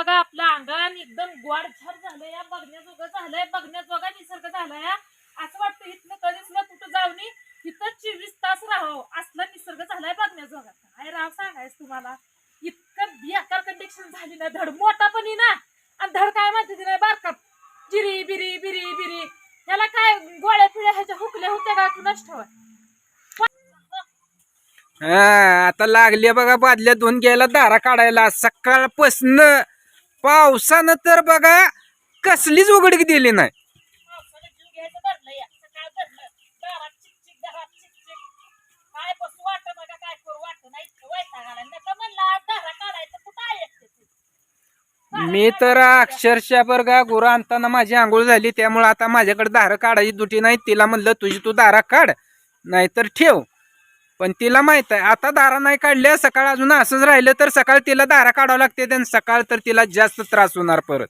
बघा आपलं अंगण एकदम गोडछार झालंय या बघण्याजोगं झालंय बघण्याजोगा निसर्ग झालाय असं वाटतं इथलं कधीच ना कुठं जाऊन इथं चोवीस तास राहावं. असला निसर्ग झालाय बघण्याजोगा. काय राव सांगायच तुम्हाला? इतकं बेकार कंडिक्शन झाली ना धड मोठा पण ना. आणि धड काय माहिती नाही बारकात जिरी बिरी बिरी बिरी. याला काय गोळ्या पिळ्या ह्याच्या हुकल्या होत्या का कुणाच ठेवा हा आता लागले बघा बादल्या धुवून घ्यायला दारा काढायला. सकाळपासून पावसानं तर बघा कसलीच उघडीक दिली नाही? मी तर अक्षरशः बरं गुरु आणताना माझी आंघोळ झाली त्यामुळे आता माझ्याकडे दारं काढायची दुटी नाही. तिला म्हणलं तुझी तू दारा काढ नाहीतर ठेव. पण तिला माहीत आहे. आता दारा नाही काढल्या सकाळ अजून असंच राहिलं तर सकाळ तिला दारा काढावं लागते आणि सकाळ तर तिला जास्त त्रास होणार परत.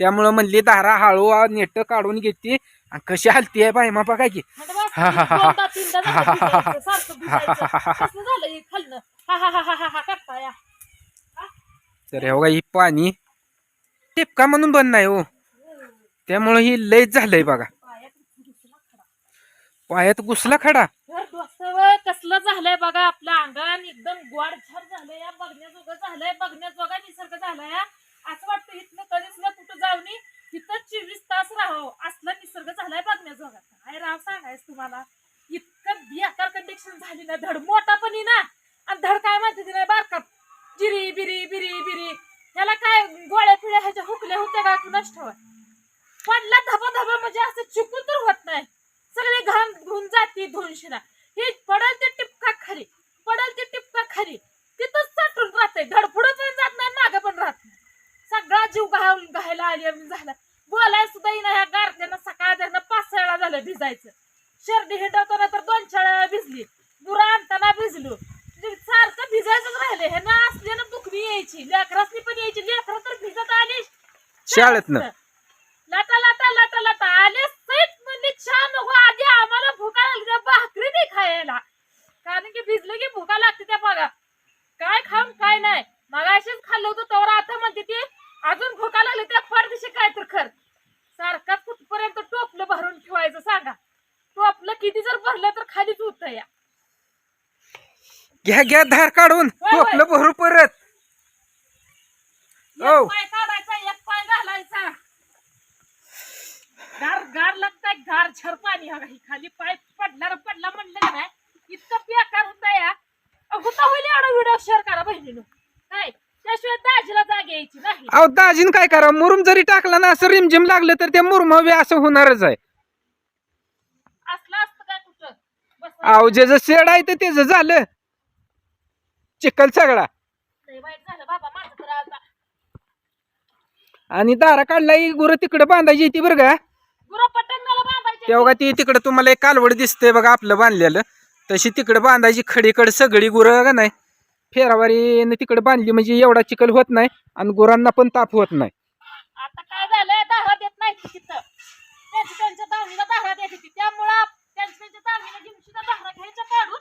त्यामुळं म्हणली दारा हळू नेट काढून घेते. आणि कशी हलती आहे बाई मग बघा की? म्हणजे हा, हा, हा, हा. हे हा हा हा हा हा हा. तर हे बघा ही पाणी टिपका म्हणून बंद नाही हो. त्यामुळं ही लयच झालंय बघा. पायात घुसला खडा. पायात घुसला खडा घर डोसावं कसलं झालंय बघा आपलं अंगण एकदम गोडछार झालंय या बघण्याजोगं झालंय बघण्याजोगा निसर्ग झालाय असं वाटतं इथलं कधीच ना कुठं जाऊन इथं चोवीस तास राहावं असला निसर्ग झालाय बघण्याजोगा. काय राव सांगायच तुम्हाला? इतकं बेकार कंडिक्शन झाली ना धड मोठा पण ना आणि धड काय माहिती ती नाही बारका जिरी बिरी बिरी बिरी. याला काय गोळ्या पिळ्या ह्याच्या हुकल्या होत्या का कुणाच ठेवा पडला धबा धबा म्हणजे असं चुकून तर होत नाही. सगळे घाण धुवून जाते धुवूनशिना हे पडल ते टिपका खाली पडल ते टिपका खाली. तिथंच साठून राहते धडफडत पण जात नाही मागं पण राहत नाही. सगळा जीव घाल घायला आली झाला. बोलाय सुद्धा येईना ह्या गारत्यानं सकाळ त्यांना पाच सहा वेळा झालं भिजायचं. शर्दी हिंडवताना तर दोन चार वेळा भिजली. बुरा आणताना भिजलो. म्हणजे सारखं भिजायचंच राहिले हे ना असल्यानं दुखणी यायची लेकरासनी पण यायची. लेकरं तर भिजत आली शाळेतनं. लाटा लाटा लाटा लाटा आले सैत म्हणजे छान नको आधी आम्हाला भुका लागली त्या भाकरी नाही खायला कारण की भिजले की भुका लागते त्या बघा काय खाऊन काय नाही मग अशीच खाल्लं होतं तर आता म्हणते ती अजून भुका लागली त्या परदेशी काय तर खर सारखा कुठपर्यंत टोपलं भरून ठेवायचं सांगा टोपलं किती जर भरलं तर खालीच होतं या. घ्या घ्या धार काढून. होय, होय. टोपलं भरू परत. हो. पाय काढायचा एक पाय घालायचा. गार गार लागताय गार झर पाणी. हा खाली पाय पडला रे पडला म्हणलं नाही? इतकं बेकार होता या. होता होईल एवढा व्हिडिओ शेअर करा बहिणीनं. काय? त्याशिवाय दाजीला जाग यायची नाही. अहो दाजीन काय करा? मुरुम जरी टाकला ना असं रिमझिम लागलं तर ते मुरम बी असं होणारच आहे असलं असतं काय कुठं बस अहो ज्याचं शेड आहे तर त्याचं झालं. चिखल सगळा. लय वाईट झालं बाबा माझं तर आता. आणि दारा काढला गुरं तिकडं बांधायची ती बरं का? गुरु पटंगाला बांधायचे. तेव्हा ती तिकडं तुम्हाला एक कालवड दिसते बघा आपलं बांधलेलं. तशी तिकडं बांधायची खडीकडे सगळी गुरं का नाही? फेरावारी तिकडे बांधली म्हणजे एवढा चिखल होत नाही आणि गुरांना पण ताप होत नाही. आता काय झालंय? दारा देत नाही ती तिथं. त्यांची त्यांच्या दावणीला दारा देत होती. त्यामुळं त्यांच्या त्यांच्या दावणीला घेऊन काढून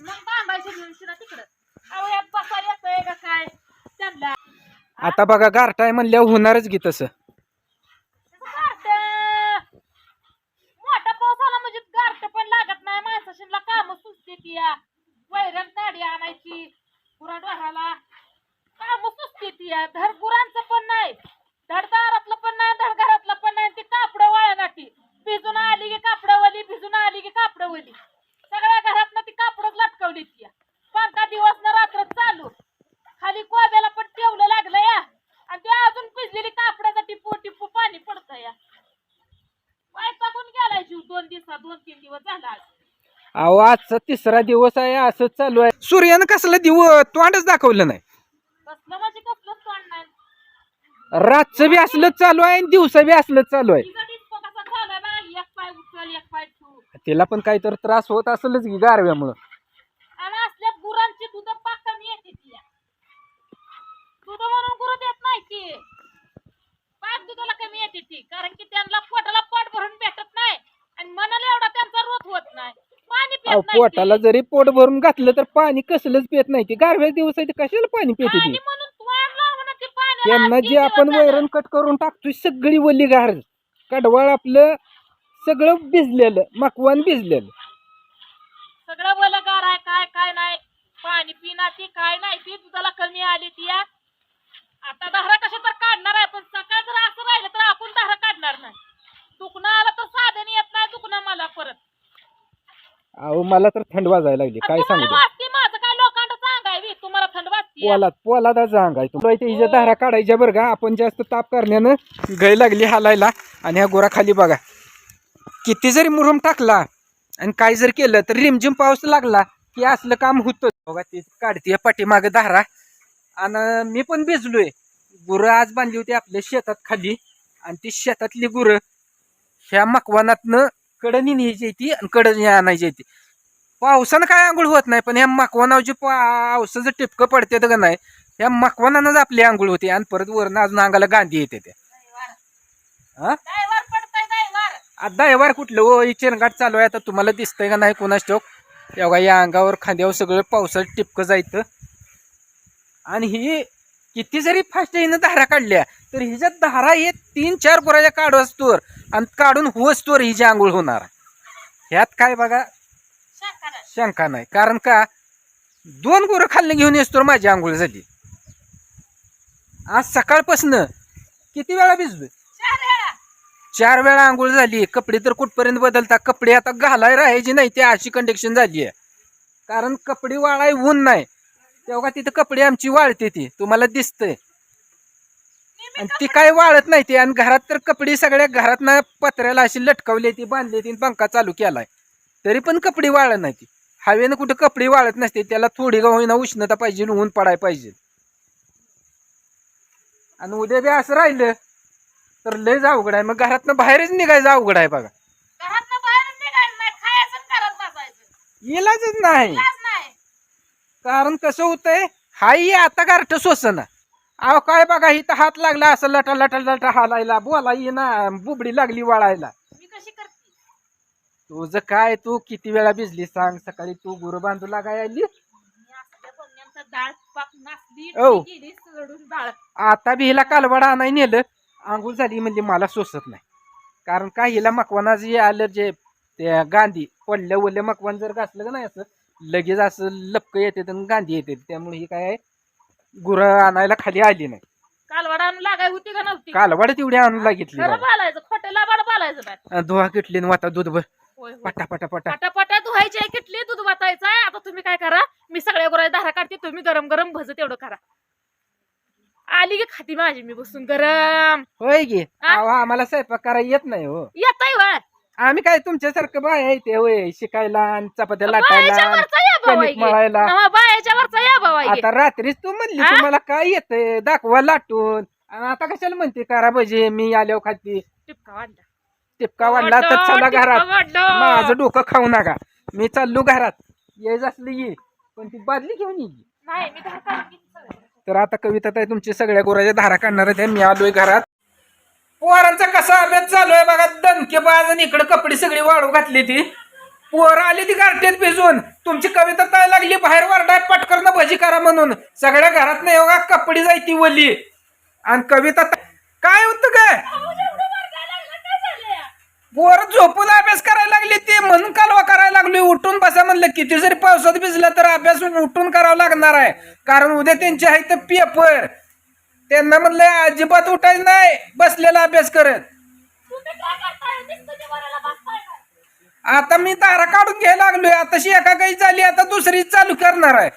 मग बांधायचे शिदा तिकडं. अहो येतोय का काय? त्यांना. आता बघा गारटाय म्हणल्यावर होणारच की तसं. गारठ. मोठा पाऊस आला म्हणजे गारठ पण लागत नाही. माणसाशीला काम सुचते ती या. वैरण गाडी आणायची गुरा डोहाला काम सुचते ती या. गुरांचं पण नाही. धड दारातलं पण नाही धड घरातलं पण नाही ती कापडं वाळणाटी भिजून आली की कापडवली भिजून आली की कापडवली सगळ्या घरातनं ती कापडच लटकवली ती या पंखा दिवस न रात्र चालू खाली कोब्याला पण ठेवलं लागलं या आणि ते अजून भिजलेली कापडाचा टिपू टिपू पाणी पडतं या वैतागून दोन तीन दिवस झाला आज. अहो आजचा तिसरा दिवस आहे असंच चालू आहे. सूर्यानं कसलं दिवस तोंडच दाखवलं नाही. कसलं म्हणजे कसलंच तोंड नाही. रातचं बी असलंच चालू आहे आणि दिवसा बी असलंच चालू आहे. तिचा डिस्को कसा झाला ना एक पाय उचल एक पाय ठेवू. तिला पण काहीतरी त्रास होत असेलच की गारव्यामुळं. आणि असल्या गुरांची दूध पाक कमी येते ती दूध म्हणून गुरु देत नाही ती. पाक दुधाला कमी येते ती कारण की त्यांना पोटाला पोट भरून भेटत नाही. आणि मनाला एवढा त्यांचा रोध होत नाही. पाणी अहो पित नाही पोटाला ती. जरी पोट भरून घातलं तर पाणी कसलंच पित नाही. ती गारव्या दिवस आहे ते कशाला पाणी पिते ती? म्हणून तोंड लावून ती पाणी यांना जे दिवस आपण झालं. वैरण कट करून टाकतोय सगळी वल्ली घार कडवाळ आपलं सगळं भिजलेलं मकवान भिजलेलं. सगळं वलगार आहे काय काय नाही. पाणी पिना ती काय नाही ती दुधाला कमी आली ती या. आता दहरा कशा तर काढणार आहे पण सकाळ जर असं राहिलं तर आपण दहरा काढणार नाही. दुखणं आलं तर साधन येत मला परत. अहो मला तर थंड वाजायला लागली. काय सांगू? वाटते माझं काय लोकांना तुम्हाला थंड वाजते पोलाद पोलादा जांगाय तुला इथे हिच्या धारा काढायच्या बरं का? आपण जास्त ताप करण्यानं गय लागली हालायला. आणि ह्या गोरा खाली बघा. किती जरी मुरुम टाकला आणि काय जर केलं तर रिमझिम पाऊस लागला की असलं काम होतं. बघा ती काढते पाठीमागे धारा. आणि मी पण भिजलोय. गुरं आज बांधली होती आपल्या शेतात खाली. आणि ती शेतातली गुरं ह्या मकवानातनं कडनी न्यायची ती आणि कडनी आणायची ती. पावसानं काय आंघोळ होत नाही पण ह्या मकवानावर जे पावसाचं टिपकं पडते का नाही ह्या मकवानानंच आपली आंघोळ होते आणि परत वरनं अजून अंगाला गांधी येते त्या. हा? आता एवार कुठलं? ओ ही चिरंगाट चालू आहे आता तुम्हाला दिसतंय का नाही कोणाच ठोक एवढा या अंगावर खांद्यावर सगळं पावसाचं टिपकं जायचं आणि ही किती जरी फास्ट हिनं धारा काढल्या तर हिच्या धारा हे तीन चार पुराच्या काढू असतोर आणि काढून होस्तोर हिची आंघोळ होणार. ह्यात काय बघा? शंका नाही. कारण का? दोन गुरं खाल्ले घेऊन येतो माझी आंघोळ झाली. आज सकाळपासनं किती वेळा वेळा. चार वेळा आंघोळ झाली. कपडे तर कुठपर्यंत बदलता? कपडे आता घालाय राहायची नाही ती अशी कंडिक्शन झाली आहे. कारण कपडे वाळाय ऊन नाही. तेव्हा तिथं कपडे आमची वाळते ती. तुम्हाला दिसतंय. आणि ती काय वाळत नाही ती. आणि घरात तर कपडे सगळ्या घरात ना पत्र्याला अशी लटकावली ती बांधली ती पंखा चालू केलाय. तरी पण कपडे वाळत नाही ती. हवेनं कुठं कपडे वाळत नसते त्याला थोडी का होईना उष्णता पाहिजे ऊन पडाय पाहिजे. आणि उद्या बी असं राहिलं तर लयच अवघड आहे. मग घरातनं बाहेरच निघायचं अवघड आहे बघा. इलाजच नाही. इलाज नाही. कारण कसं होतंय हाही आता गारठ सोसना. अहो काय बघा इथं हात लागला असं लटा लटा लटा हालायला. बोला ना बुबडी लागली वाळायला. मी कशी करते? तुझं काय तू किती वेळा भिजली सांग. सकाळी तू गुरु बांधू लागाय आली. मी असल्या बोलण्याचं डाळ पाक नाचली ओ. ती गेली सडून डाळ. आता बी हिला कालवडा आणाय नेलं. आंघोळ झाली म्हणजे मला सोसत नाही. कारण काय हिला मकवाना जे आलं जे ते गांधी पडल्या ओल्या मकवान जर घासलं का नाही असं लगेच असं लपक येते आणि गांधी येते. त्यामुळे ही काय गुरं आणायला खाली आली नाही. कालवाडा आणून लागाय होती का नव्हती? कालवड तेवढी आणून लागितली खरं बोलायचं खोटं लाबाड बोलायचं नाही धुवा किटली न वाता दूध भर. होय, होय. पटा पटा पटा. पटापटा धुवायची आहे किटली दूध वाचायचं आहे. आता तुम्ही काय करा मी सगळ्या गुराय धारा काढते तुम्ही गरम गरम भज तेवढं करा. आली की खाती माझी मी बसून गरम. होय गे आम्हाला स्वयंपाक करायला येत नाही हो. येताय वळ आम्ही काय तुमच्यासारखं बाय आहे ते होय शिकायला आणि चपात्या बायाच्या लाटायला वरचा या भाऊ कणिक मळायला. आहे बायाच्या वरचा या भाऊ आहे आता रात्रीच तू म्हणली आ? तुम्हाला काय येतंय दाखवा लाटून. आणि आता कशाला म्हणते करा पाहिजे मी आल्यावर खाती. टिपका वाढला टिपका वाढला तर चला टिपका घरात वाढलं. माझं डोकं खाऊ नका. मी चाललो घरात. यायचं असलं ये. पण ती बादली घेऊन ये. नाही मी. तर आता कविता ताई तुमची सगळ्या गोराच्या धारा काढणार आहे मी आलोय घरात. पोरांचा कसा अभ्यास चालू आहे बघा दणके बाज आणि इकडे कपडे सगळी वाळू घातली ती. पोर आली ती गारठ्यात भिजून. तुमची कविता ताय लागली बाहेर वारडाय पटकन भजी करा म्हणून. सगळ्या घरात नाही हो बघा जाय जायती वली. आणि कविता काय होतं काय पोर झोपून अभ्यास करायला लागली ती म्हणून कालवा करायला लागली. उठून बसा म्हणलं किती जरी पावसात भिजला तर अभ्यास उठून करावा लागणार आहे. कारण उद्या त्यांचे आहे तर पेपर त्यांना म्हणलं अजिबात उठायचं नाही बसलेला अभ्यास करत? आता मी तारा काढून घ्यायला लागलोय. आताशी एका काही झाली आता दुसरी चालू करणार आहे.